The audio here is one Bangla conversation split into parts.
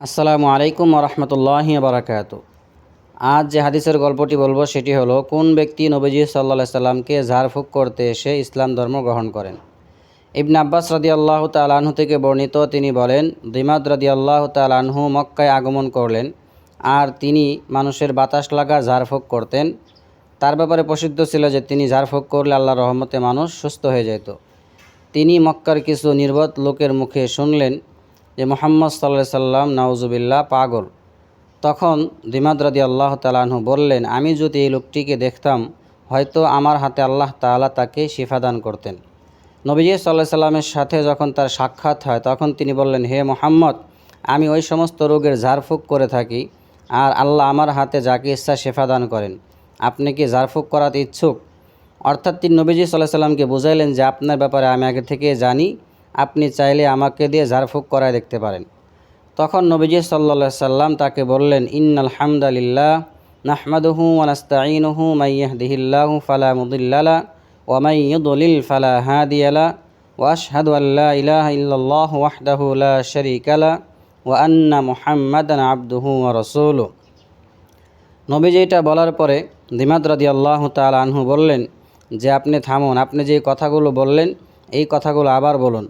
আসসালামু আলাইকুম রহমতুল্লাহি বারাকাত আজ যে হাদিসের গল্পটি বলব, সেটি হলো, কোন ব্যক্তি নবীজি সাল্লা সাল্লামকে ঝাড়ফুঁক করতে এসে ইসলাম ধর্ম গ্রহণ করেন? ইবন আব্বাস রদি আল্লাহ তালাহু থেকে বর্ণিত, তিনি বলেন, দিমাদ রদি আল্লাহ তালাহু মক্কায় আগমন করলেন, আর তিনি মানুষের বাতাস লাগা ঝাড়ফুঁক করতেন। তার ব্যাপারে প্রসিদ্ধ ছিল যে, তিনি ঝাড়ফুঁক করলে আল্লাহ রহমতে মানুষ সুস্থ হয়ে যেত। তিনি মক্কার কিছু নির্বোধ লোকের মুখে শুনলেন যে মোহাম্মদ সাল্লাহ সাল্লাম, নাউজুবিল্লাহ, পাগল। তখন দিমাদ রাদি আল্লাহ তালাহু বললেন, আমি যদি এই লোকটিকে দেখতাম, হয়তো আমার হাতে আল্লাহ তাআলা তাকে শিফাদান করতেন। নবীজি সাল্লাহ সাল্লামের সাথে যখন তার সাক্ষাৎ হয়, তখন তিনি বললেন, হে মোহাম্মদ, আমি ওই সমস্ত রোগের ঝাড়ফুঁক করে থাকি, আর আল্লাহ আমার হাতে যাকে ইচ্ছা শেফাদান করেন। আপনি কি ঝাড়ফুঁক করাতে ইচ্ছুক? অর্থাৎ তিনি নবীজি সাল্লাহ সাল্লামকে বুঝাইলেন যে, আপনার ব্যাপারে আমি আগে থেকে জানি আপনি চাইলে আমাকে দিয়ে ঝাড়ফুঁক করায় দেখতে পারেন। তখন নবীজি সাল্লা সাল্লাম তাকে বললেন, ইন্নাল হামদালিল্লাহ নাহমাদুহু ওয়ানাস্তাইনুহু মাইয়াহদিহিল্লাহু ফালা মুদিল্লালা ওয়ামাই ইউদলিল ফালা হাদিয়ালা ওয়াশহাদু আল্লা ইলাহা ইল্লাল্লাহু ওয়াহদাহু লা শারীকা লা ওয়া আন্না মুহাম্মাদান আবদুহু ওয়া রাসূলুহু নবীজি এটা বলার পরে দিমাদ রাদি আল্লাহ তাল আনহু বললেন, যে আপনি থামুন, আপনি যে কথাগুলো বললেন, এই কথাগুলো আবার বলুন।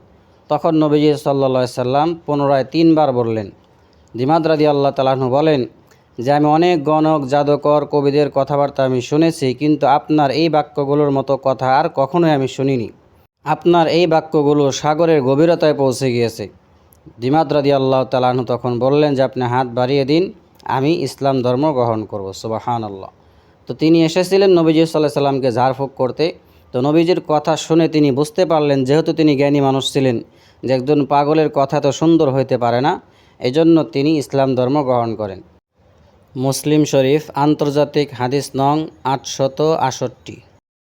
তখন নবীজি সাল্লা সাল্লাম পুনরায় তিনবার বললেন। দিমাদ রাদি আল্লাহ তালাহু বলেন, যে আমি অনেক গণক, জাদকর, কবিদের কথাবার্তা আমি শুনেছি, কিন্তু আপনার এই বাক্যগুলোর মতো কথা আর কখনোই আমি শুনিনি। আপনার এই বাক্যগুলো সাগরের গভীরতায় পৌঁছে গিয়েছে। দিমাদ রাদি আল্লাহ তালাহু তখন বললেন, যে আপনি হাত বাড়িয়ে দিন, আমি ইসলাম ধর্ম গ্রহণ করব। সুবাহান আল্লাহ তো তিনি এসেছিলেন নবীজি সাল্লাহ সাল্লামকে ঝাড়ফুঁক করতে। তো নবীজির কথা শুনে তিনি বুঝতে পারলেন, যেহেতু তিনি জ্ঞানী মানুষ ছিলেন, যে একজন পাগলের কথা তো সুন্দর হইতে পারে না, এজন্য তিনি ইসলাম ধর্ম গ্রহণ করেন। মুসলিম শরীফ, আন্তর্জাতিক হাদিস নং আটশত আষট্টি